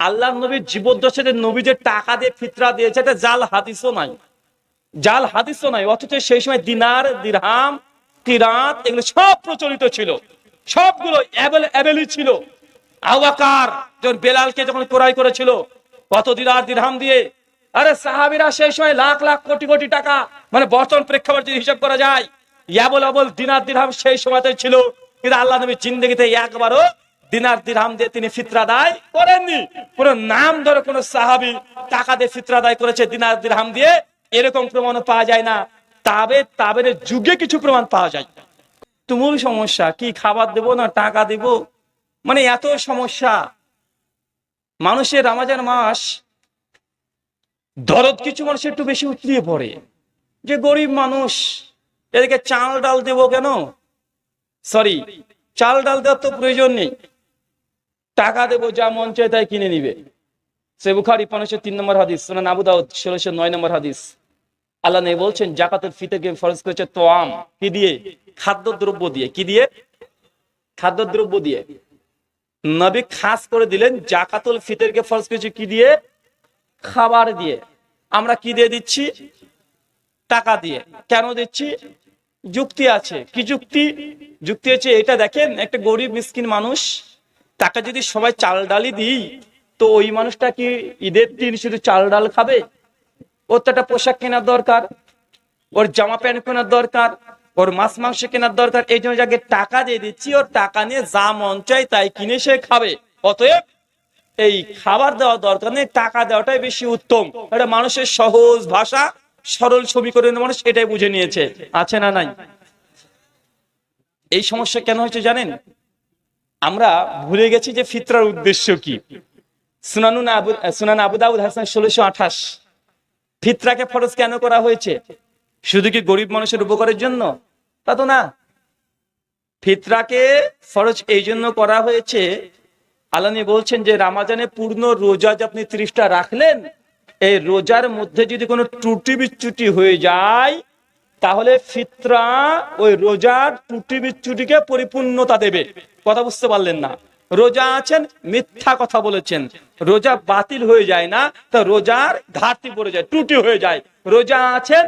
আল্লাহ নবীর জীবদ্দশাতে নবী যে টাকা দিয়ে ফিতরা দিয়েছে এটা জাল হাদিসও নাই। জাল হাদিসও নাই, অথচ সেই সময় দিনার, দিরহাম, কিরাত এগুলো সব প্রচলিত ছিল। সবগুলো ছিল। আওয়াকার যখন বেলালকে যখন ক্রয় করেছিল, কত দিনার, দিরহাম দিয়ে, আরে সাহাবিরা সেই সময় লাখ লাখ কোটি কোটি টাকা মানে বর্তমান প্রেক্ষাপট যদি হিসাব করা যায়, ইয়াবল আবল, দিনার, দিরহাম সেই সময়তে ছিল। কিন্তু আল্লাহ নবী জিন্দগিতে একবারও দিনার দিরহাম দিয়ে তিনি ফিতরা দায় করেননি। কোন নাম ধরে কোন সাহাবি টাকা দিয়ে ফিতরা দায় করেছে দিনার দিরহাম দিয়ে। এরকম প্রমাণ পাওয়া যায় না। তাবে, তাবের যুগে কিছু প্রমাণ পাওয়া যায়। তুমুল সমস্যা, কি খাবার দেব না টাকা দেব? মানে এত সমস্যা। মানুষের রামাজান মাস, দরদ কিছু মানুষ একটু বেশি উতলিয়ে পড়ে। যে গরিব মানুষ এদিকে চাল ডাল দেব কেন? সরি চাল ডাল দেওয়ার তো প্রয়োজন নেই। টাকা দেবো, যা মন চায় তাই কিনে নিবে। সে বুখারি পনেরোশো তিন নম্বর হাদিস, সোনান আবু দাউদ ষোলোশো নয় নম্বর হাদিস। আল্লাহ নেই বলছেন, জাকাতের ফিতেকে ফরজ করেছে তোয়াম। কি দিয়ে? খাদ্য দ্রব্য দিয়ে। কি দিয়ে? খাদ্য দ্রব্য দিয়ে। নবী খাস করে দিলেন, জাকাতুল ফিতরকে ফরজ করেছে কি দিয়ে? খাবার দিয়ে। আমরা কি দিয়ে দিচ্ছি? টাকা দিয়ে। কেন দিচ্ছি? যুক্তি আছে। কি যুক্তি? যুক্তি হচ্ছে এটা দেখেন, একটা গরিব, মিসকিন মানুষ তাকে যদি সবাই চাল ডালই দিই, তো ওই মানুষটা কি ঈদের দিন শুধু চাল ডাল খাবে? ওর তো একটা পোশাক কেনার দরকার, ওর জামা প্যান্ট কেনার দরকার, ওর মাছ মাংস কেনার দরকার, এই জন্য যাকে টাকা দিয়ে দিচ্ছি, ওর টাকা নিয়ে যা মন চাই তাই কিনে সে খাবে। অতএব এই খাবার দেওয়া দরকার নেই, টাকা দেওয়াটাই বেশি উত্তম। এটা মানুষের সহজ ভাষা, সরল সমীকরণ মানুষ এটাই বুঝে নিয়েছে। আছে না নাই? এই সমস্যা কেন হয়েছে জানেন? আমরা ভুলে গেছি যে ফিতরার উদ্দেশ্য কি। সুনানুন আবু সুনান আবু দাউদ হাসান ষোলোশো আঠাশ। ফিতরাকে ফরজ কেন করা হয়েছে? শুধু কি গরিব মানুষের উপকারের জন্য? তা তো না। ফিতরাকে ফরজ এই জন্য করা হয়েছে। আলানি বলছেন যে রামাজানে পূর্ণ রোজা যে আপনি ত্রিশটা রাখলেন, এই রোজার মধ্যে যদি কোনো ত্রুটি বিচ্যুটি হয়ে যায় তাহলে ফিতরা ওই রোজার ত্রুটি বিচ্ছুটিকে পরিপূর্ণতা দেবে। কথা বুঝতে পারলেন না? রোজা আছেন, মিথ্যা কথা বলেছেন। রোজা বাতিল হয়ে যায় না, তা রোজার ঘাটতি পড়ে যায়, ত্রুটি হয়ে যায়। রোজা আছেন,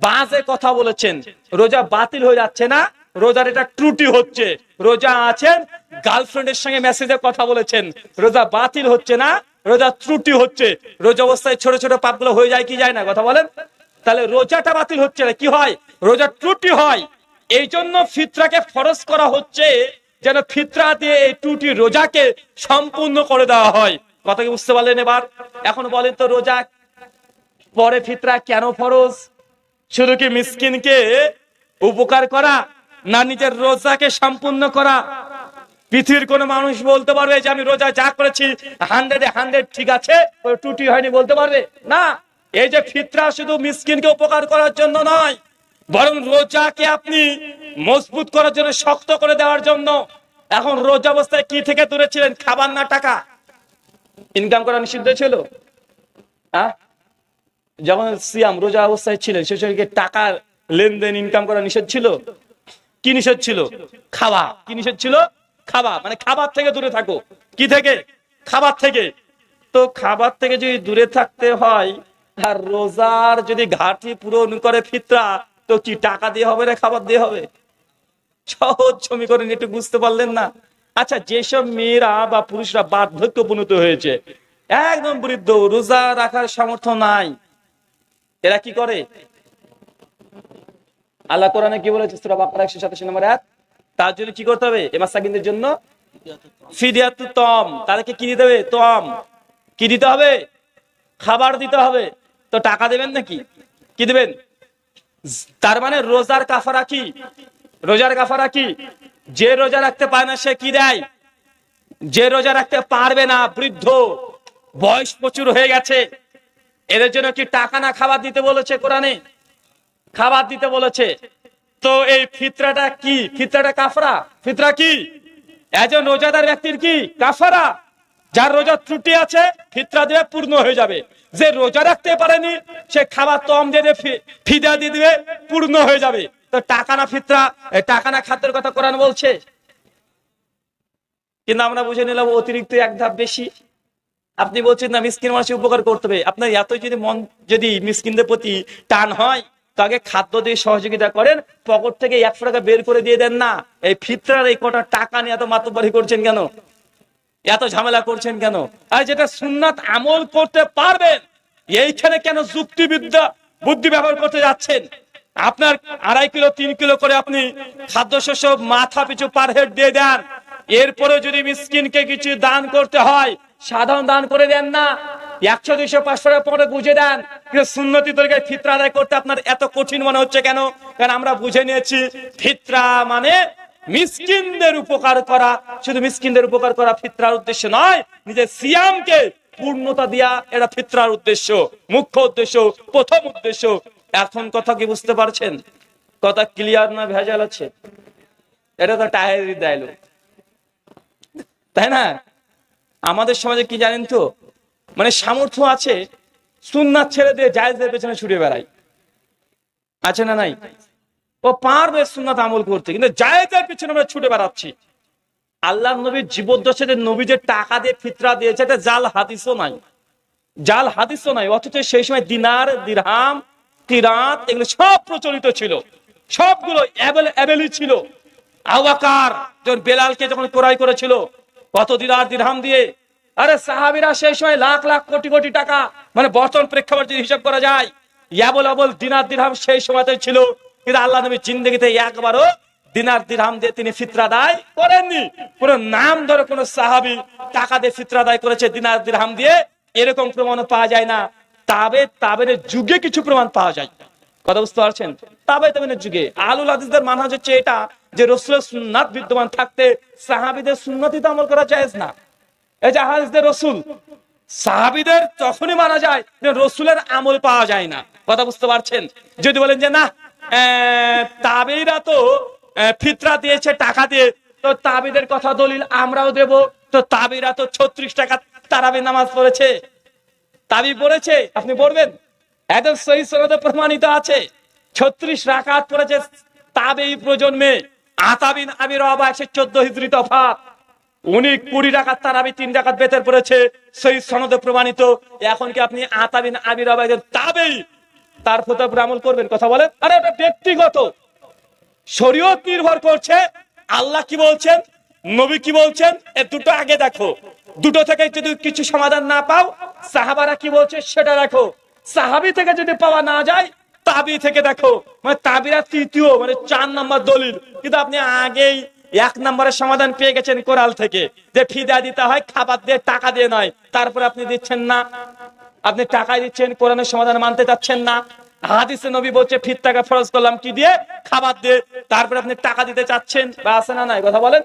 বাজে কথা বলেছেন। রোজা বাতিল হয়ে যাচ্ছে না, রোজার এটা ত্রুটি হচ্ছে। রোজা আছেন, গার্লফ্রেন্ডের সঙ্গে মেসেজে কথা বলেছেন। রোজা বাতিল হচ্ছে না, রোজা ত্রুটি হচ্ছে। রোজা অবস্থায় ছোট ছোট পাপগুলো হয়ে যায় কি যায় না, কথা বলেন? তাহলে রোজাটা বাতিল হচ্ছে না। কি হয়? রোজা ত্রুটি হয়। এই জন্য ফিতরাকে ফরজ করা হচ্ছে যেন ফিতরা দিয়ে এই ত্রুটি রোজাকে সম্পূর্ণ করে দেওয়া হয়। কথা কি বুঝতে পারলেন এবার? এখন বলেন তো, রোজা পরে ফিতরা কেন ফরজ? শুধু কি মিসকিনকে উপকার করা না নিজের রোজাকে সম্পূর্ণ করা? পৃথিবীর কোন মানুষ বলতে পারবে যে, আমি রোজা যা করেছি হান্ড্রেডে হান্ড্রেড ঠিক আছে ত্রুটি হয়নি, বলতে পারবে? না। এই যে ফিতরা শুধু মিসকিনকে উপকার করার জন্য নয়, বরং রোজাকে আপনি মজবুত করার জন্য, শক্ত করে দেওয়ার জন্য। এখন রোজা অবস্থায় কি থেকে তুলেছিলেন? খাবার না টাকা? ইনকাম করা নিষিদ্ধ ছিল? যখন সিয়াম রোজা অবস্থায় ছিলেন, সে সময় টাকার লেনদেন, ইনকাম করা নিষেধ ছিল? কি নিষেধ ছিল? খাওয়া। কি নিষেধ ছিল? খাওয়া। মানে খাবার থেকে দূরে থাকো। কি থেকে? খাবার থেকে। তো খাবার থেকে যদি দূরে থাকতে হয় আর রোজার যদি ঘাটি পূরণ করে ফিতরা, তো কি টাকা দিয়ে হবে না খাবার দিয়ে হবে? সহজ সমীকরণ, একটু বুঝতে পারলেন না? আচ্ছা যেসব মেয়েরা বা পুরুষরা বার্ধক্য উপনীত হয়েছে, একদম বৃদ্ধ, রোজা রাখার সামর্থ্য নাই। এরা কি করে? আল্লাহ কোরআনে কি বলেছে? বাকারা 187 নম্বর আয়াত? তার জন্য কি করতে হবে? এ মাসাকিনদের জন্য? ফিদিয়াতু তম তাদেরকে কি দিতে হবে? তম কি দিতে হবে? খাবার দিতে হবে। তো টাকা দেবেন নাকি? কি দিবেন? তার মানে রোজার কাফারা কি? রোজার কাফারা কি? যে রোজা রাখতে পারে না, সে কি দেয়? যে রোজা রাখতে পারবে না, বৃদ্ধ, বয়স প্রচুর হয়ে গেছে, এদের জন্য কি টাকা না খাবার দিতে বলেছে কোরআনে? খাবার দিতে বলেছে। তো এই ফিতরাটা কি? ফিতরাটা কাফরা? ফিতরা কি? একজন রোজাদার ব্যক্তির কি? কাফারা? যার রোজা ত্রুটি আছে, ফিতরা দিয়ে পূর্ণ হয়ে যাবে। যে রোজা রাখতে পারেনি, সে খাবার তম দিয়ে ফিদা দিয়ে দিবে, পূর্ণ হয়ে যাবে। তো টাকা না ফিতরা টাকা না খাদ্যের কথা কোরআন বলছে? কিন্তু আমরা বুঝে নিলাম অতিরিক্ত এক ধাপ বেশি। আপনি বলছেন না, মিসকিন মানুষের উপকার করতে হবে। আপনার এত যদি মন, যদি মিসকিনদের প্রতি টান হয় তাকে খাদ্য দিয়ে সহযোগিতা করেন, পকেট থেকে একশো টাকা বের করে দিয়ে দেন না। এই ফিতরার এই কটা টাকা নিয়ে এত মাতব্বারি করছেন কেন? এত ঝামেলা করছেন কেন? আর যেটা সুন্নাত আমল করতে পারবেন, এইখানে কেন যুক্তিবিদ্যা, বুদ্ধি ব্যবহার করতে যাচ্ছেন? আপনার আড়াই কিলো, তিন কিলো করে আপনি খাদ্যশস্য মাথা পিছু পার হেড দিয়ে দেন, এরপরে যদি মিসকিনকে কিছু দান করতে হয়, সাধারণ দান করে দেন না, একশো, দুইশো, পাঁচশো টাকা পরে বুঝে দেন, কিন্তু সুন্নতি তরিকায় ফিতরা আদায় করতে আপনার এত কঠিন মনে হচ্ছে কেন? কারণ আমরা বুঝে নিয়েছি, ফিতরা মানে মিসকিনদের উপকার করা, শুধু মিসকিনদের উপকার করা ফিতরার উদ্দেশ্য নয়, নিজের সিয়ামকে পূর্ণতা দিয়া এটা ফিতরার উদ্দেশ্য, মুখ্য উদ্দেশ্য, প্রথম উদ্দেশ্য। এখন কথা কি বুঝতে পারছেন? কথা ক্লিয়ার না ভেজাল আছে? এটা তো টায়ারি ডায়লগ তাই না? আমাদের সমাজে কি জানেন তো? মানে সামর্থ্য আছে, সুন্নাত ছেড়ে দিয়ে জায়েজদের পেছনে ছুটে বেড়ায় আছে না নাই? ও পারবে সুন্নাত আমল করতে কিন্তু জায়েজের পিছনে আমরা ছুটে বেড়াচ্ছি। আল্লাহ নবীর জীবদ্দশাতে নবী যে টাকা দিয়ে ফিতরা দিয়েছে, এটা জাল হাদিসও নাই। জাল হাদিসও নাই, অথচ সেই সময় দিনার, দিরহাম, কিরাত, এগুলো সব প্রচলিত ছিল। সবগুলো অ্যাভেলই ছিল। আওয়াকার, যখন বেলালকে যখন ক্রয় করেছিল, কত দিনার, দিরহাম দিয়ে, আরে সাহাবিরা সেই সময় লাখ লাখ কোটি কোটি টাকা মানে বর্তমান প্রেক্ষাপট যদি হিসাব করা যায়, ইয়াবল আবল, দিনার, দিরহাম সেই সময়তে ছিল। কিন্তু আল্লাহ নবী জিন্দগিতে একবারও দিনার দিরহাম দিয়ে তিনি ফিতরা দায় করেননি। কোন নাম ধরে কোন সাহাবি টাকা দিয়ে ফিতরা দায় করেছে দিনার দিরহাম দিয়ে, এরকম প্রমাণ পাওয়া যায় না। তাবে তাবের যুগে কিছু প্রমাণ পাওয়া যায়। কথা বুঝতে পারছেন? তাবে, তাবেনের যুগে। আলুল হাদিসদের মানহাজ হচ্ছে এটা যে রসুলের সুন্নাত বিদ্যমান থাকতে সাহাবিদের সুন্নতি তো আমল করা যায় না। এই যে হাদিসদের রসুল, সাহাবিদের তখনই মানা যায় রসুলের আমল পাওয়া যায় না। কথা বুঝতে পারছেন? যদি বলেন যে না তাবেইরা তো ফিতরা দিয়েছে, টাকা দিয়ে। তো তাবিদের কথা দলিল আমরাও দেব। তো তাবিরা তো ছত্রিশ টাকা তারাবি নামাজ পড়েছে। তাবি পড়েছে, আপনি পড়বেন? একদম সহি প্রমাণিত আছে। ছত্রিশ রাকাত পড়েছে তাবেই প্রজন্মে। আতাবিন আবির অবা একশো চোদ্দ হিজড়ি তফাত। উনি কুড়ি টাকার তারাবি, তিন টাকার বেতন পড়েছে। সেই সনদে প্রমাণিত। এখন কি আপনি আতাবিন আবির তাবেই তার প্রতি আপনি আমল করবেন, কথা বলেন? আরে, এটা ব্যক্তিগত। শরীয়ত নির্ভর করছে আল্লাহ কি বলছেন, নবী কি বলছেন, এ দুটো আগে দেখো। দুটো থেকে যদি কিছু সমাধান না পাও, সাহাবারা কি বলছে, সেটা দেখো। সাহাবি থেকে যদি পাওয়া না যায়, তাবি থেকে দেখো। মানে তাবিরা তৃতীয় মানে চার নাম্বার দলিল। কিন্তু আপনি আগেই এক নম্বরের সমাধান পেয়ে গেছেন কোরাল থেকে। যে ফিদা দিতে হয়, খাবার দিয়ে টাকা দিয়ে নয়। তারপরে আপনি দিচ্ছেন না। আপনি টাকা দিচ্ছেন, কোরআনের সমাধান মানতে চাচ্ছেন না। হাদিসে নবী বলছে, ফির টাকা ফরজ করলাম, কি দিয়ে? খাবার দিয়ে। তারপরে আপনি টাকা দিতে চাচ্ছেন, বা আছে না নাই? কথা বলেন।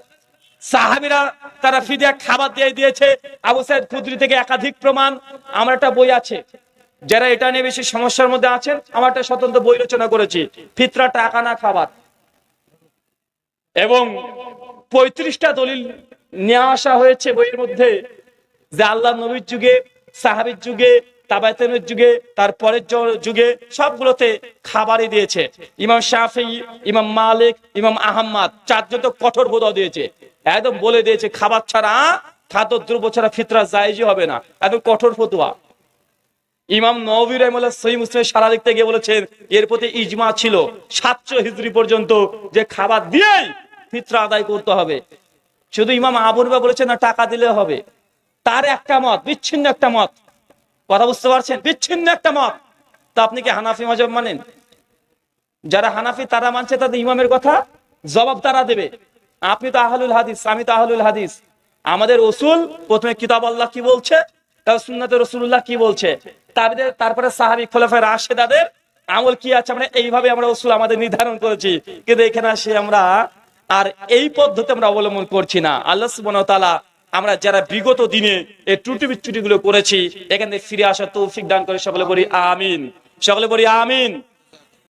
সাহাবিরা, তারা ফিদিয়া খাবার দিয়ে দিয়েছে। আবু সাইদ খুদরি থেকে একাধিক প্রমাণ। আমার একটা বই আছে। যারা এটা নিয়ে বেশি সমস্যার মধ্যে আছেন, আমার একটা স্বতন্ত্র বই রচনা করেছি। ফিতরা টাকা না খাবার। এবং পঁয়ত্রিশটা দলিল নিয়ে আসা হয়েছে বইয়ের মধ্যে, যে আল্লাহ নবীর যুগে সাহাবির যুগে তাবায়তেনের যুগে, তারপরের যুগে সবগুলোতে খাবারই দিয়েছে। ইমাম শাফি, ইমাম মালিক, ইমাম আহম্মদ, চারজন তো কঠোর বোধ দিয়েছে। একদম বলে দিয়েছে, খাবার ছাড়া, খাদ্য দ্রব্য ছাড়া ফিতরা জায়জি হবে না। একদম কঠোর ফতুয়া। ইমাম নবী রহমাল্লাহ সহি মুসলিমের সারা দেখতে গিয়ে বলেছেন, এর প্রতি ইজমা ছিল সাতশো হিজড়ি পর্যন্ত যে খাবার দিয়েই ফিতরা আদায় করতে হবে। শুধু ইমাম আবুরবা বলেছেন না, টাকা দিলে হবে। তার একটা মত, বিচ্ছিন্ন একটা মত। কথা বুঝতে পারছেন? বিচ্ছিন্ন একটা মত। তা আপনি কি হানাফি মজব মানেন? যারা হানাফি, তারা মানছে তাদের ইমামের কথা? জবাব তারা দেবে। আপনি তো আহলুল হাদিস, আমি তো আহলুল হাদিস। আমাদের রসুল প্রথমে কিতাব আল্লাহ কি বলছে? সুন্নাতে রসুল্লাহ কি বলছে? তাদের, তারপরে সাহাবি খোলাফায় রাশেদাদের আমল কি আছে? আমরা এইভাবে আমরা রসুল আমাদের নির্ধারণ করেছি। কিন্তু এখানে আসে আমরা, আর এই পদ্ধতি আমরা অবলম্বন করছি না। আল্লাহ সুবহানাহু ওয়া তাআলা আমরা যারা বিগত দিনে এই ত্রুটি বিচ্যুটি গুলো করেছি, এখানে ফিরে আসার তৌফিক দান করে সকলে বলি আমিন। সকলে বলি আমিন।